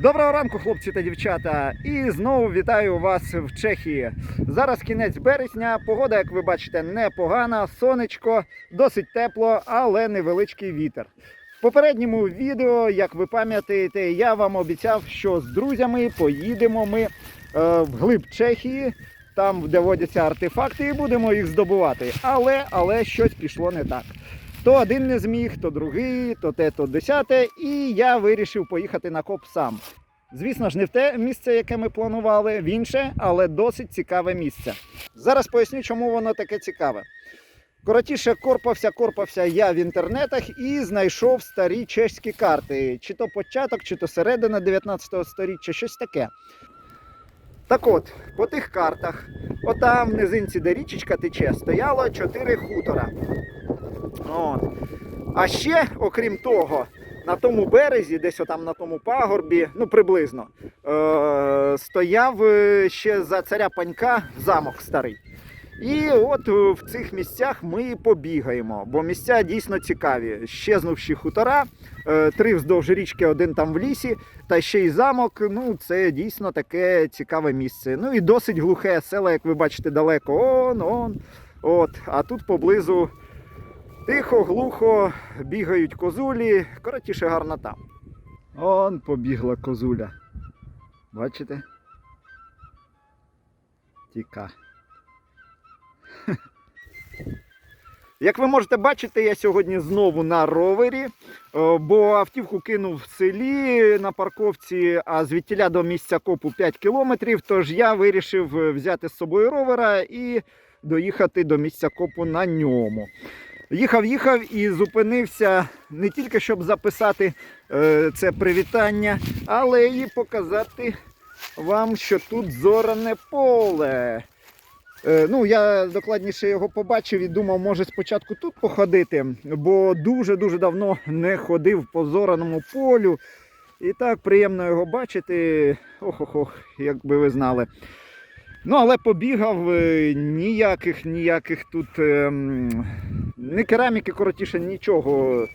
Доброго ранку, хлопці та дівчата! І знову вітаю вас в Чехії. Зараз кінець березня. Погода, як ви бачите, непогана, сонечко, досить тепло, але невеличкий вітер. В попередньому відео, як ви пам'ятаєте, я вам обіцяв, що з друзями поїдемо ми е, вглиб Чехії, там, де водяться артефакти, і будемо їх здобувати. Але, але щось пішло не так. То один не зміг, то другий, то те, то десяте, і я вирішив поїхати на коп сам. Звісно ж, не в те місце, яке ми планували, в інше, але досить цікаве місце. Зараз поясню, чому воно таке цікаве. Коротіше, корпався, корпався я в інтернетах і знайшов старі чеські карти. Чи то початок, чи то середина 19 століття, щось таке. Так от, по тих картах, отам в низинці, де річечка тече, стояло чотири хутора. От. А ще, окрім того, на тому березі, десь отам на тому пагорбі, ну приблизно, е- стояв е, ще за царя панька замок старий. І от е, в цих місцях ми побігаємо, бо місця дійсно цікаві. Щезнувші хутора, е, три вздовж річки, один там в лісі, та ще й замок. Ну, це дійсно таке цікаве місце. Ну і досить глухе село, як ви бачите, далеко. Он, он. От. А тут поблизу Тихо, глухо, бігають козулі, коротіше гарнота. Он побігла козуля. Бачите? Тіка. Як ви можете бачити, я сьогодні знову на ровері, е, бо автівку кинув в селі на парковці, а звідтіля до місця копу 5 кілометрів. Тож я вирішив е, взяти з собою ровера і доїхати до місця копу на ньому. Їхав, їхав і зупинився не тільки щоб записати е, це привітання, але і показати вам, що тут зоране поле. Е, ну, я докладніше його побачив і думав, може спочатку тут походити, бо дуже-дуже давно не ходив по зораному полю. І так приємно його бачити. Ох-ох-ох, як би ви знали. Ну, але побігав е, ніяких, ніяких тут ем, не кераміки, коротіше, нічого.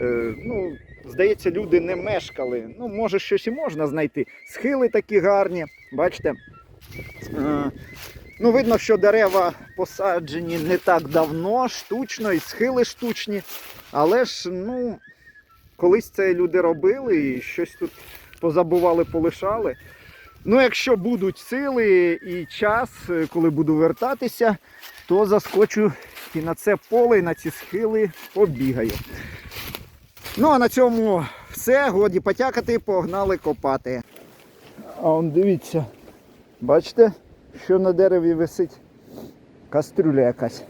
Е, ну, здається, люди не мешкали. Ну, може, щось і можна знайти. Схили такі гарні, бачите. Е, ну, видно, що дерева посаджені не так давно, штучно, і схили штучні. Але ж, ну, колись це люди робили і щось тут позабували, полишали. Ну, якщо будуть сили і час, е, коли буду вертатися, то заскочу і на це поле, і на ці схили побігаю. Ну, а на цьому все. Годі потякати, погнали копати. А он дивіться, бачите, що на дереві висить? Кастрюля якась.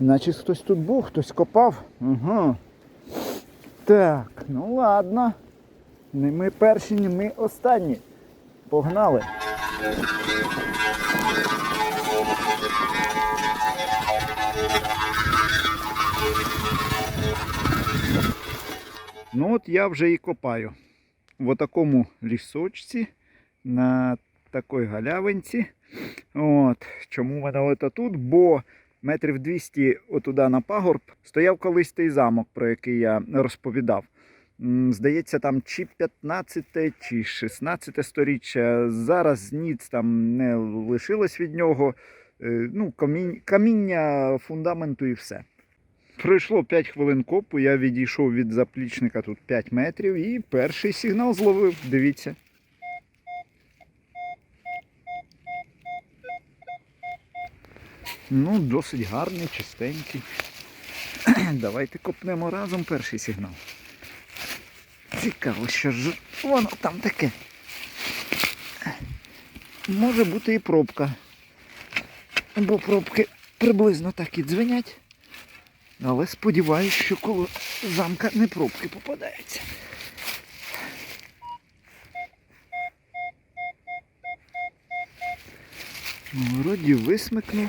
Значить хтось тут був, хтось копав. Угу. Так, ну ладно. Не ми перші, не ми останні. Погнали. Ну от я вже і копаю. В такому лісочці, на такій галявинці. От. Чому мене ото тут? Бо метрів 200 отуда на пагорб стояв колись той замок, про який я розповідав. Здається, там чи 15, чи 16 сторіччя. Зараз ніц там не лишилось від нього. Е, Ну, каміння фундаменту і все. Пройшло 5 хвилин копу, я відійшов від заплічника тут 5 метрів і перший сигнал зловив. Дивіться. Ну, досить гарний, чистенький. Давайте копнемо разом перший сигнал. Цікаво, що ж воно там таке. Може бути і пробка. Бо пробки приблизно так і дзвенять. Але сподіваюсь, що коло замка не пробки попадаються. Вроді висмикнув.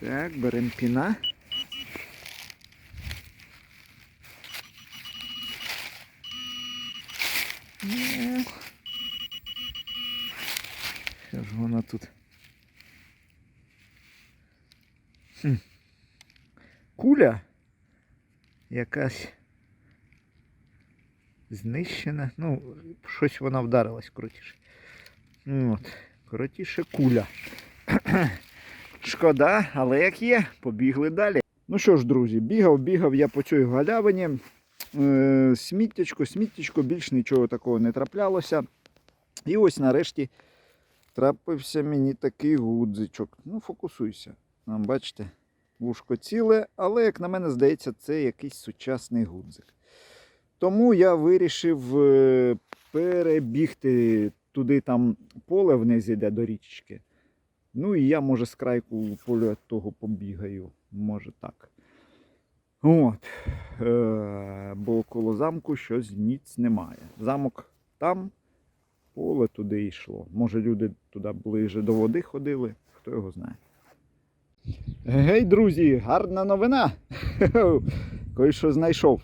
Так, беремо піна. Ну, Що ж вона тут? Хм. Куля якась знищена. Ну, щось вона вдарилась крутіше. От. Коротіше куля. Шкода, але як є, побігли далі. Ну що ж, друзі, бігав, бігав я по цій галявині. Е, сміттячко, сміттячко, більш нічого такого не траплялося. І ось нарешті трапився мені такий гудзичок. Ну, фокусуйся. Бачите, вушко ціле, але, як на мене здається, це якийсь сучасний гудзик. Тому я вирішив е, перебігти туди, там поле вниз йде до річки. Ну і я, може, з крайку поля того побігаю. Може так. От. Е, бо коло замку щось ніц немає. Замок там, поле туди йшло. Може, люди туди ближе до води ходили, хто його знає. Гей, друзі, гарна новина! Кой що знайшов.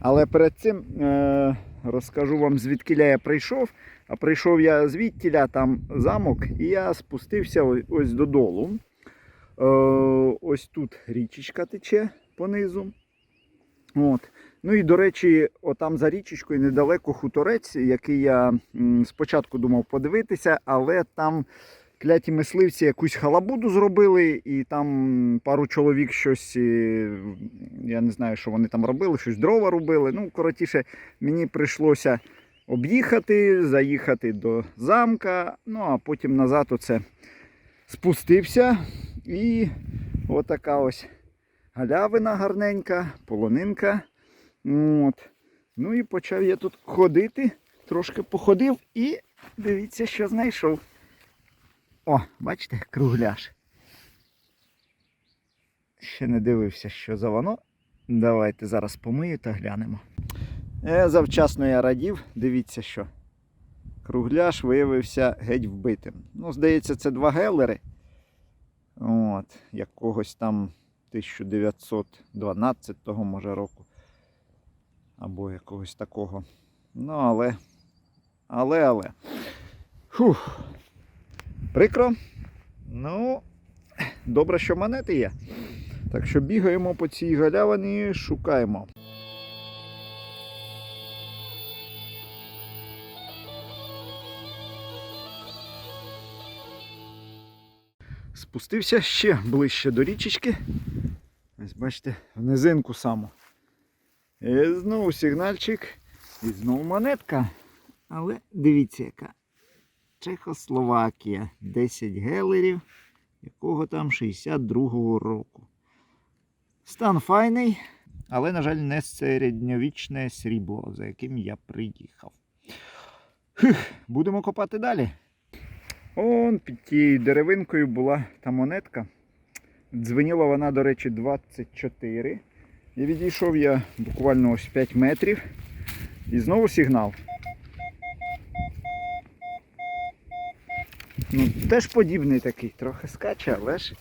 Але перед цим е, розкажу вам, звідкиля я прийшов. А прийшов я звідтіля, там замок, і я спустився ось додолу. Е, ось тут річечка тече понизу. От. Ну і до речі, отам за річечкою недалеко хуторець, який я спочатку думав подивитися, але там кляті мисливці якусь халабуду зробили, і там пару чоловік щось, е, я не знаю, що вони там робили, щось дрова робили. Ну, коротіше, мені прийшлося об'їхати, заїхати до замка, ну а потім назад оце спустився. І отака ось галявина гарненька, полонинка. От. Ну і почав я тут ходити, трошки походив і дивіться, що знайшов. О, бачите, кругляш. Ще не дивився, що за воно. Давайте зараз помию та глянемо. Е, завчасно я радів, дивіться що. Кругляш виявився геть вбитим. Ну, здається, це два гелери. От, якогось там 1912-го, може, року. Або якогось такого. Ну, але. Але, але. Фух. Прикро. Ну, добре, що монети є. Так що бігаємо по цій галявині, шукаємо. Спустився ще ближче до річечки. Ось бачите, в низинку саму. І знову сигнальчик. І знову монетка. Але дивіться, яка. Чехословакія. 10 гелерів, якого там 62-го року. Стан файний, але, на жаль, не середньовічне срібло, за яким я приїхав. Фух, будемо копати далі. Он під тією деревинкою була та монетка. Дзвеніла вона, до речі, 24. І відійшов я буквально ось 5 метрів. І знову сигнал. Ну, теж подібний такий, трохи скаче, але ж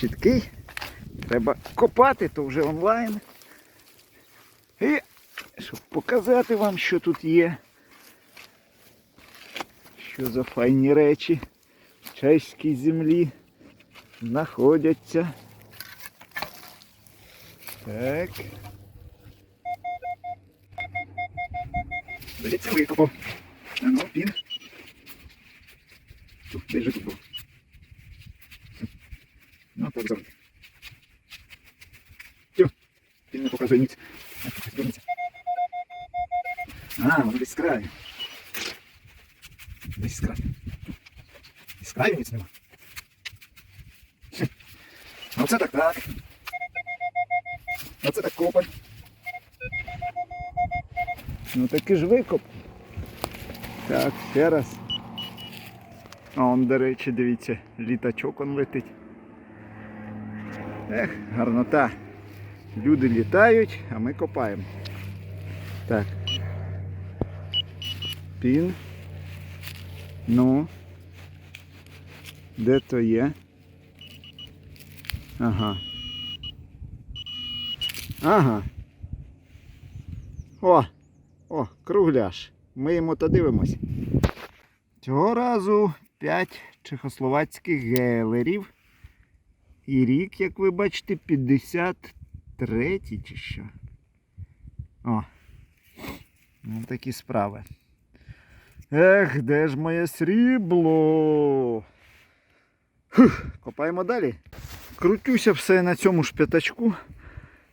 чіткий. Треба копати, то вже онлайн. І щоб показати вам, що тут є. Що за файні речі в чеській землі знаходяться. Так. Здається, викопав. Ну, пін. Тут, де ж тут був? Ну, так завжди. Тьо, він не показує ніц. А, тут звернеться. А, воно десь з краю. Десь з краю. З краю ніц нема. Хм. Оце так так. Оце так копаль. Ну такий ж викоп. Так, ще раз. А он, до речі, дивіться, літачок он летить. Ех, гарнота. Люди літають, а ми копаємо. Так. Пін. Ну. Де то є? Ага. Ага. О! О, кругляш. Ми йому та дивимось. Цього разу 5 чехословацьких гелерів. І рік, як ви бачите, 53 чи що. О. Ну, такі справи. Ех, де ж моє срібло? Фух, копаємо далі. Крутюся все на цьому ж п'ятачку.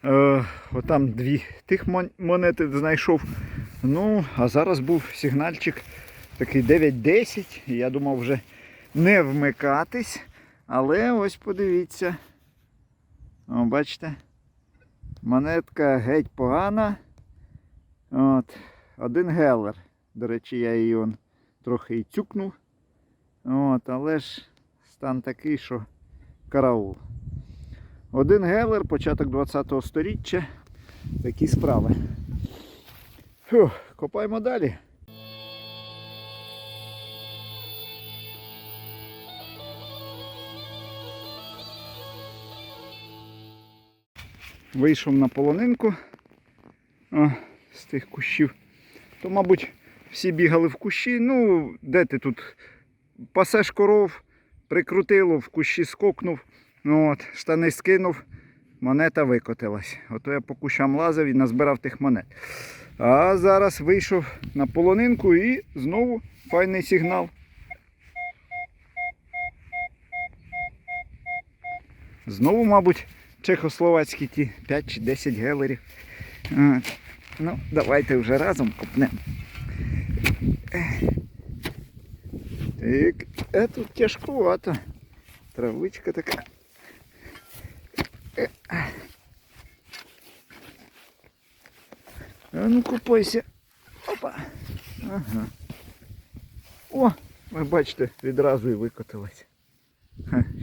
Е, отам дві тих монети знайшов. Ну, а зараз був сигнальчик такий 9-10. і Я думав вже не вмикатись. Але ось подивіться. О, бачите? Монетка геть погана. От. Один гелер. До речі, я її он трохи і цюкнув. От, але ж стан такий, що караул. Один гелер, початок 20-го сторіччя. Такі справи. Фух, копаємо далі. Вийшов на полонинку о, з тих кущів. То, мабуть, всі бігали в кущі. Ну, де ти тут пасеш коров, прикрутило, в кущі скокнув, ну, от, штани скинув, монета викотилась. Ото я по кущам лазив і назбирав тих монет. А зараз вийшов на полонинку і знову файний сигнал. Знову, мабуть, чехословацькі ті 5 чи 10 гелерів. Ну, давайте вже разом копнемо. Так, а тут тяжкувато. Травичка така. А ну купайся. Опа. Ага. О, ви бачите, відразу і викотилась.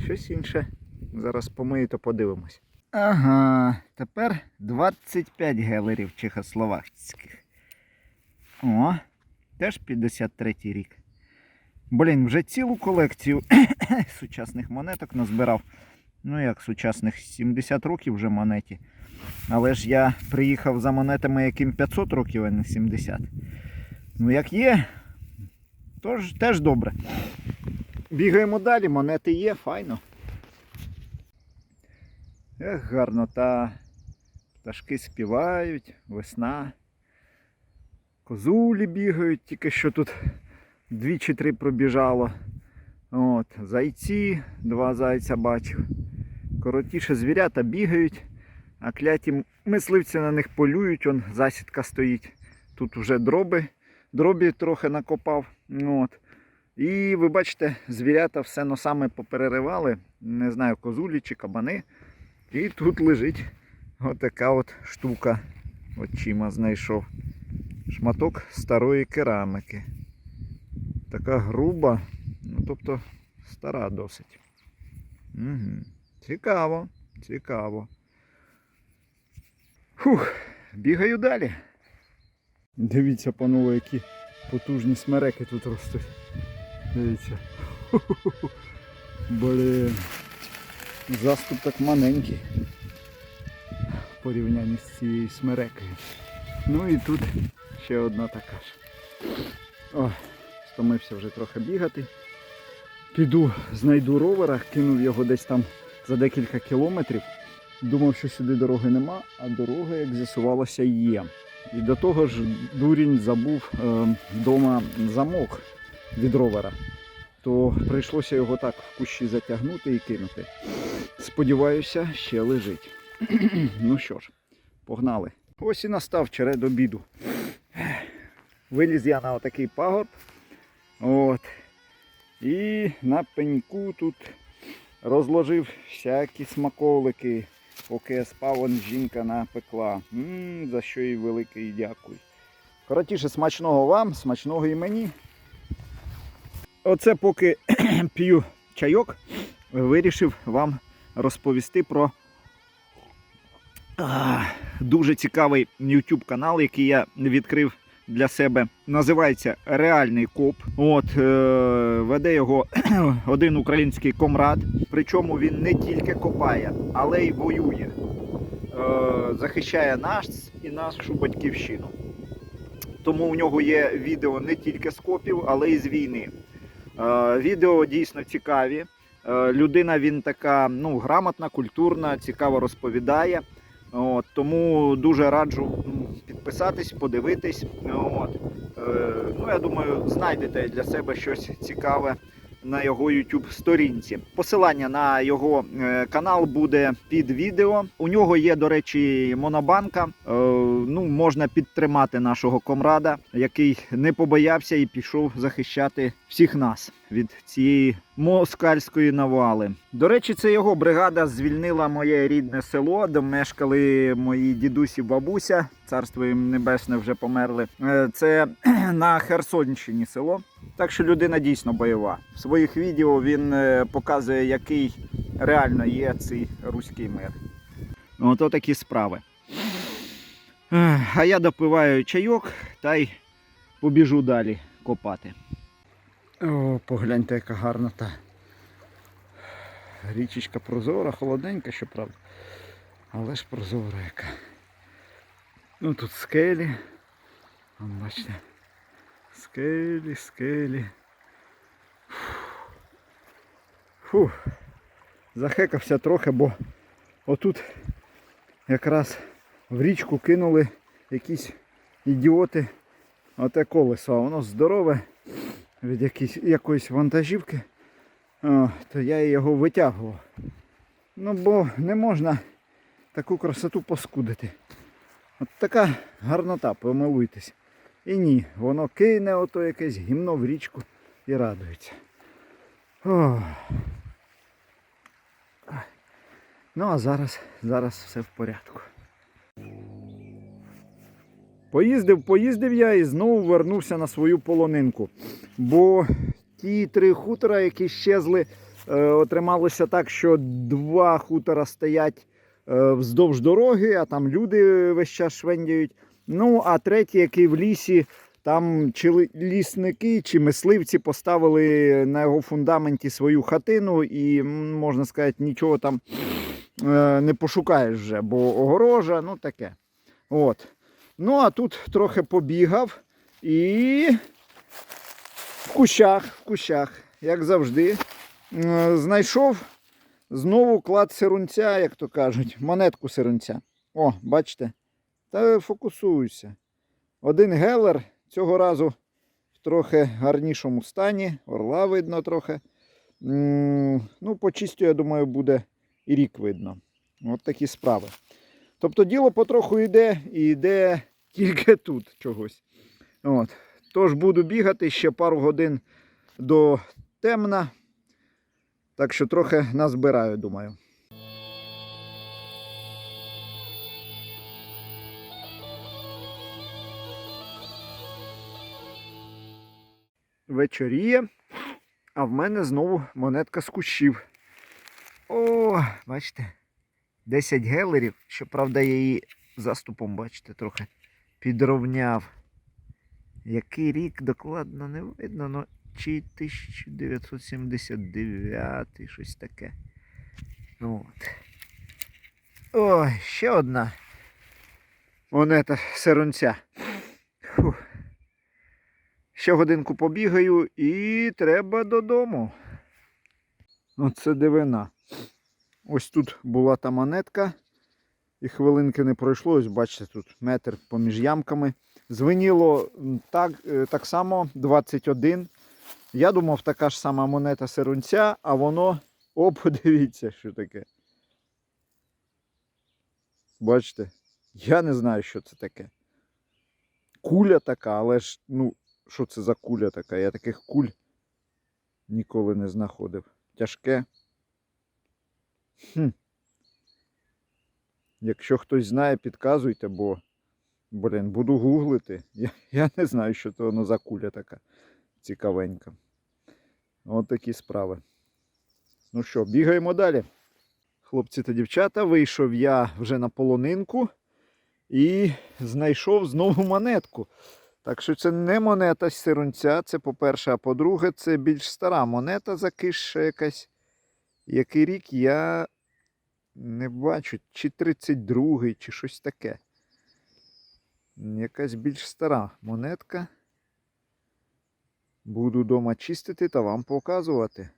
Щось інше. Зараз помию, то подивимось. Ага, тепер 25 гелерів чехословацьких. О, теж 53 рік. Блін, вже цілу колекцію сучасних монеток назбирав. Ну як сучасних 70 років вже монеті. Але ж я приїхав за монетами, яким 500 років, а не 70. Ну як є, то ж теж добре. Бігаємо далі, монети є, файно. Ех, гарнота. Пташки співають, весна. Козулі бігають, тільки що тут дві чи три пробіжало. От, зайці, два зайця бачив. Коротіше звірята бігають, а кляті мисливці на них полюють, он засідка стоїть. Тут вже дроби, дробі трохи накопав. От. І ви бачите, звірята все носами попереривали, не знаю, козулі чи кабани. І тут лежить отака от штука. Очима знайшов. Шматок старої керамики. Така груба, ну тобто стара досить. Угу. Цікаво, цікаво. Фух, бігаю далі. Дивіться, панове, які потужні смереки тут ростуть. Дивіться. Блін. Заступ так маленький в порівнянні з цією смерекою. Ну і тут ще одна така ж. О, стомився вже трохи бігати. Піду, знайду ровера, кинув його десь там за декілька кілометрів. Думав, що сюди дороги нема, а дорога, як з'ясувалося, є. І до того ж дурінь забув е, вдома замок від ровера. То прийшлося його так в кущі затягнути і кинути. Сподіваюся, ще лежить. ну що ж, погнали. Ось і настав черед обіду. Виліз я на отакий пагорб. От. І на пеньку тут розложив всякі смаколики. Поки я спав, он жінка напекла. м за що їй велике і дякую. Коротіше, смачного вам, смачного і мені. Оце поки п'ю чайок, вирішив вам розповісти про дуже цікавий YouTube канал, який я відкрив для себе. Називається Реальний коп. От е, веде його один український комрад. Причому він не тільки копає, але й воює. Е, захищає нас і нашу батьківщину. Тому у нього є відео не тільки з копів, але й з війни. Е, Відео дійсно цікаві. Е, Людина він така ну, грамотна, культурна, цікаво розповідає. От, тому дуже раджу підписатись, подивитись. От. Е, ну, я думаю, знайдете для себе щось цікаве на його YouTube сторінці. Посилання на його е, канал буде під відео. У нього є, до речі, монобанка. Е, ну, можна підтримати нашого комрада, який не побоявся і пішов захищати всіх нас від цієї москальської навали. До речі, це його бригада звільнила моє рідне село, де мешкали мої дідусі, бабуся. Царство їм небесне вже померли. Е, Це на Херсонщині село. Так що людина дійсно бойова. В своїх відео він е, показує, який реально є цей руський мир. Ото такі справи. А я допиваю чайок та й побіжу далі копати. О, погляньте, яка гарна та річечка прозора, холодненька, щоправда. Але ж прозора яка. Ну тут скелі. Бачите. Скелі, скелі. Фух. Захекався трохи, бо отут якраз в річку кинули якісь ідіоти оте колесо, воно здорове від якісь, якоїсь вантажівки, О, то я його витягував. Ну бо не можна таку красоту поскудити. От така гарнота, помилуйтесь. І ні, воно кине ото якесь гімно в річку і радується. О. Ну а зараз, зараз все в порядку. Поїздив, поїздив я і знову вернувся на свою полонинку. Бо ті три хутора, які щезли, е, отрималося так, що два хутора стоять е, вздовж дороги, а там люди весь час швендяють. Ну, а третій, який в лісі, там чи лісники, чи мисливці поставили на його фундаменті свою хатину, і, можна сказати, нічого там е, не пошукаєш вже, бо огорожа, ну таке. От. Ну, а тут трохи побігав і в кущах, в кущах, як завжди, знайшов знову клад сирунця, як то кажуть, монетку сирунця. О, бачите? Та фокусуюся. Один гелер цього разу в трохи гарнішому стані, орла видно трохи. Ну, по я думаю, буде і рік видно. От такі справи. Тобто діло потроху йде і йде тільки тут чогось. От. Тож буду бігати ще пару годин до темна. Так що трохи назбираю, думаю. Вечоріє, а в мене знову монетка з кущів. О, бачите, 10 гелерів. Щоправда, я її заступом, бачите, трохи підровняв. Який рік докладно не видно, ну чи 1979, щось таке. Ну, От. Ой, ще одна монета сирунця. Фух. Ще годинку побігаю і треба додому. Оце дивина. Ось тут була та монетка. І хвилинки не пройшло. Ось бачите, тут метр поміж ямками. Звеніло так, е, так само 21. Я думав, така ж сама монета сирунця, а воно. О, подивіться, що таке. Бачите? Я не знаю, що це таке. Куля така, але ж, ну, що це за куля така? Я таких куль ніколи не знаходив. Тяжке. Хм. Якщо хтось знає, підказуйте, бо, блін, буду гуглити. Я, я не знаю, що це воно за куля така цікавенька. От такі справи. Ну що, бігаємо далі. Хлопці та дівчата, вийшов я вже на полонинку і знайшов знову монетку. Так що це не монета сирунця, це по-перше, а по-друге, це більш стара монета закисша якась. Який рік я не бачу, чи 32-й, чи щось таке. Якась більш стара монетка. Буду вдома чистити та вам показувати.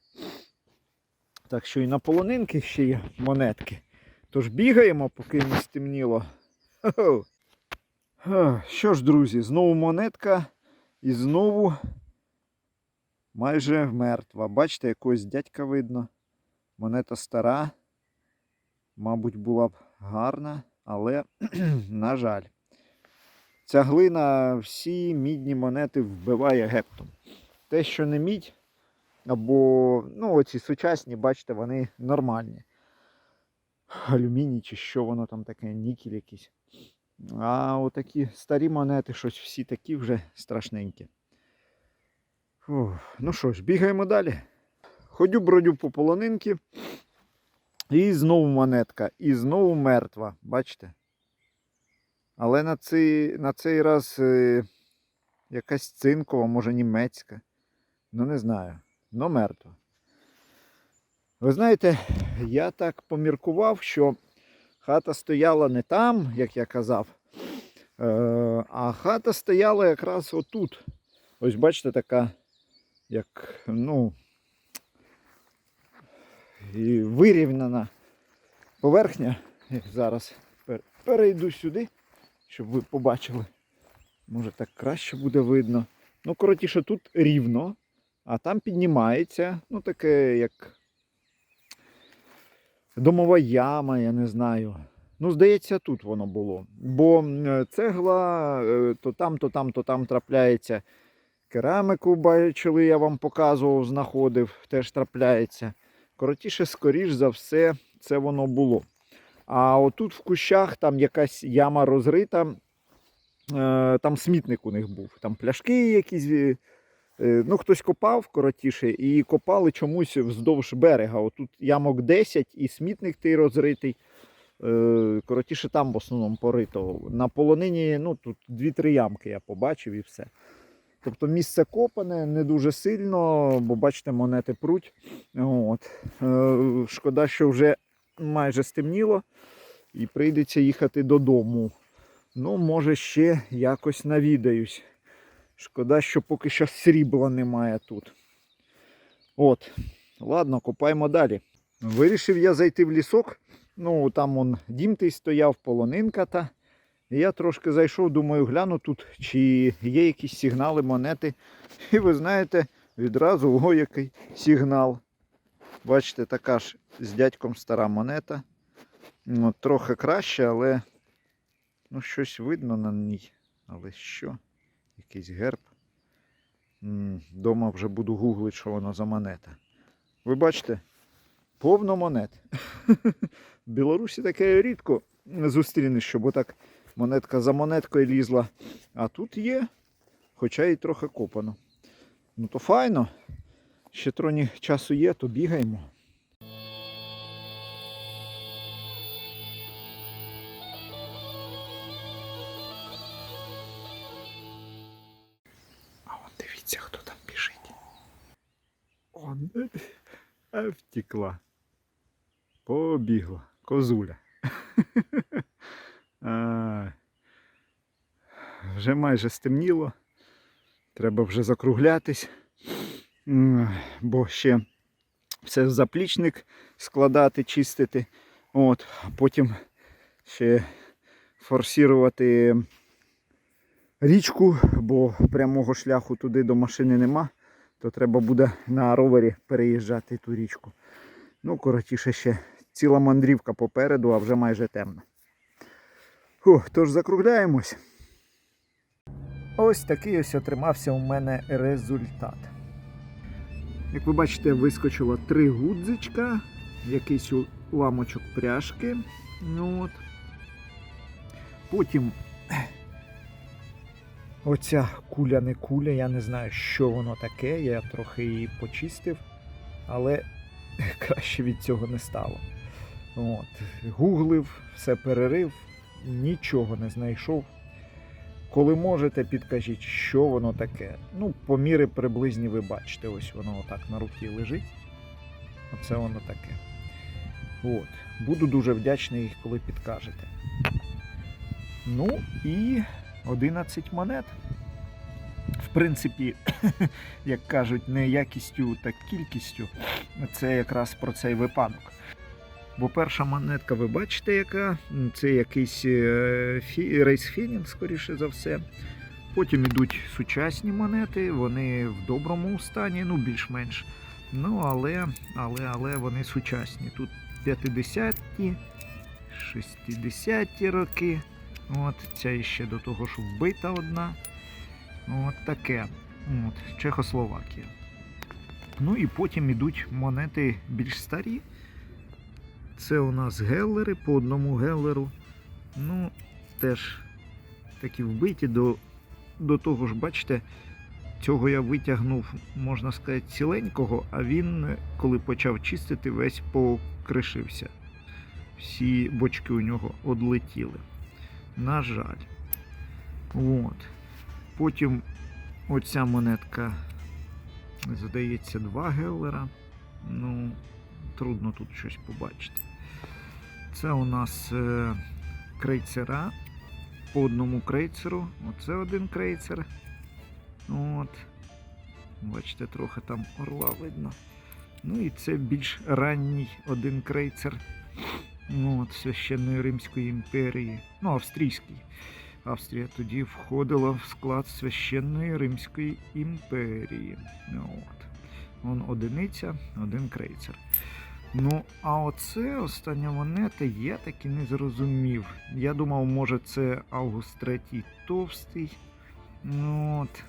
Так що і на полонинки ще є монетки. Тож бігаємо, поки не стемніло. Хо-хо. Що ж, друзі, знову монетка і знову майже мертва. Бачите, якогось дядька видно. Монета стара. Мабуть, була б гарна, але, на жаль, ця глина всі мідні монети вбиває гептом. Те, що не мідь, або ну, оці сучасні, бачите, вони нормальні. Алюміній чи що воно там таке, нікель якийсь. А отакі старі монети, щось всі такі вже страшненькі. Фух. Ну що ж, бігаємо далі. Ходю бродю по полонинки. І знову монетка. І знову мертва. Бачите? Але на цей, на цей раз е, якась цинкова, може німецька. Ну не знаю. Ну мертва. Ви знаєте, я так поміркував, що хата стояла не там, як я казав, е, а хата стояла якраз отут. Ось бачите, така, як, ну, і вирівняна поверхня. Як зараз перейду сюди, щоб ви побачили. Може так краще буде видно. Ну, коротіше, тут рівно, а там піднімається, ну, таке, як домова яма, я не знаю. Ну, здається, тут воно було. Бо е, цегла е, то там, то там, то там трапляється. Керамику бачили, я вам показував, знаходив, теж трапляється. Коротіше, скоріш за все, це воно було. А отут в кущах там якась яма розрита, е, там смітник у них був. Там пляшки якісь. Е, Ну, хтось копав коротіше, і копали чомусь вздовж берега. Отут ямок 10 і смітник той розритий. Е, Коротіше, там в основному порито. На полонині ну, тут 2-3 ямки я побачив і все. Тобто місце копане не дуже сильно, бо бачите, монети пруть. От. Е, Шкода, що вже майже стемніло і прийдеться їхати додому. Ну, може, ще якось навідаюсь. Шкода, що поки що срібла немає тут. От. Ладно, копаємо далі. Вирішив я зайти в лісок. Ну, там он дім стояв, полонинка та. Я трошки зайшов, думаю, гляну тут, чи є якісь сигнали монети. І ви знаєте, відразу о, який сигнал. Бачите, така ж з дядьком стара монета. Ну, трохи краще, але ну, щось видно на ній. Але що? Якийсь герб. Дома вже буду гуглити, що воно за монета. Ви бачите? Повно монет. В Білорусі таке рідко зустрінеш, щоб отак монетка за монеткою лізла. А тут є, хоча і трохи копано. Ну то файно. Ще троні часу є, то бігаємо. А втекла. Побігла. Козуля. А, Вже майже стемніло. Треба вже закруглятись. Бо ще все заплічник складати, чистити. От, потім ще форсувати річку, бо прямого шляху туди до машини нема, то треба буде на ровері переїжджати ту річку. Ну, коротіше, ще ціла мандрівка попереду, а вже майже темно. Фух, тож закругляємось. Ось такий ось отримався у мене результат. Як ви бачите, вискочило три гудзичка, якийсь уламочок пряжки. Ну, от. Потім оця куля не куля, я не знаю, що воно таке. Я трохи її почистив, але краще від цього не стало. От. Гуглив, все перерив, нічого не знайшов. Коли можете, підкажіть, що воно таке. Ну, по міри приблизні ви бачите, ось воно отак на руці лежить. Оце воно таке. От. Буду дуже вдячний, коли підкажете. Ну і 11 монет. В принципі, як кажуть, не якістю, так кількістю. Це якраз про цей випадок. Бо перша монетка, ви бачите, яка це якийсь е, фі... рейс Фенін, скоріше за все. Потім йдуть сучасні монети, вони в доброму стані, ну більш-менш. Ну, але, але, але вони сучасні. Тут 50-ті, 60-ті роки. От, ця ще до того ж вбита одна. От таке. От, Чехословакія. Ну і потім ідуть монети більш старі. Це у нас геллери по одному геллеру. Ну, теж такі вбиті до, до того ж, бачите, цього я витягнув, можна сказати, ціленького, а він, коли почав чистити, весь покришився. Всі бочки у нього одлетіли. На жаль. От. Потім оця монетка, здається, два геллера. Ну, трудно тут щось побачити. Це у нас е, крейцера. По одному крейцеру. Оце один крейцер. От. Бачите, трохи там орла видно. Ну і це більш ранній один крейцер. Ну, От, Священної Римської імперії. Ну, австрійський. Австрія тоді входила в склад Священної Римської імперії. От. Вон одиниця, один крейцер. Ну, а оце остання монета я таки не зрозумів. Я думав, може це Август третій товстий. Ну от,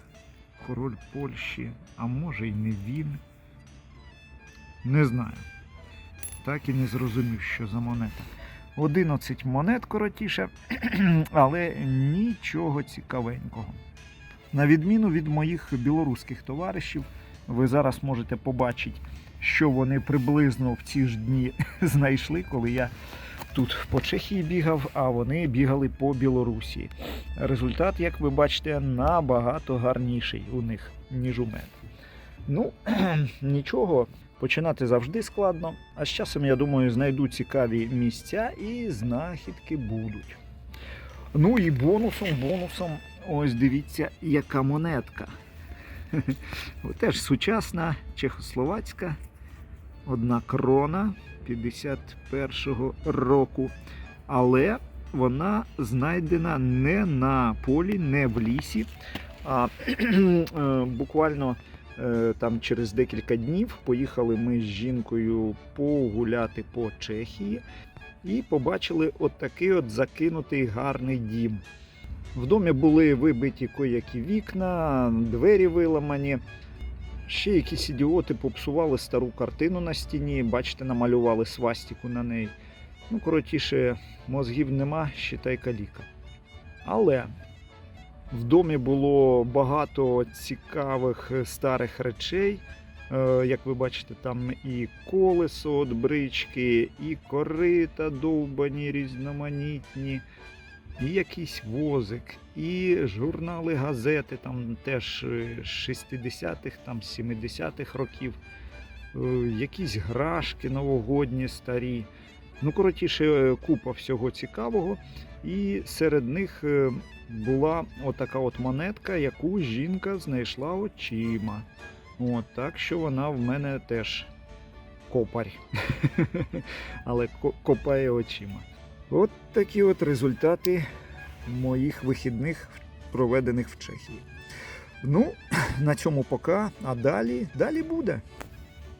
король Польщі, а може й не він. Не знаю. Так і не зрозумів, що за монета. 11 монет коротіше, але нічого цікавенького. На відміну від моїх білоруських товаришів, ви зараз можете побачити, що вони приблизно в ці ж дні знайшли, коли я тут по Чехії бігав, а вони бігали по Білорусі. Результат, як ви бачите, набагато гарніший у них, ніж у мене. Ну, нічого, починати завжди складно, а з часом, я думаю, знайду цікаві місця і знахідки будуть. Ну і бонусом, бонусом, ось дивіться, яка монетка. Теж сучасна чехословацька, одна крона 51-го року. Але вона знайдена не на полі, не в лісі, а е, буквально там через декілька днів поїхали ми з жінкою погуляти по Чехії і побачили от такий от закинутий гарний дім. В домі були вибиті коякі вікна, двері виламані. Ще якісь ідіоти попсували стару картину на стіні, бачите, намалювали свастику на неї. Ну, коротіше, мозгів нема, считай каліка. Але в домі було багато цікавих е, старих речей. Е, Як ви бачите, там і колесо от брички, і корита довбані, різноманітні, і якийсь возик, і журнали, газети, там теж е, 60-х, там 70-х років, е, якісь грашки новогодні старі. Ну, коротіше, е, купа всього цікавого. І серед них е, була отака от монетка, яку жінка знайшла очима. От, так що вона в мене теж копарь. Але копає очима. От такі от результати моїх вихідних, проведених в Чехії. Ну, на цьому пока, а далі, далі буде.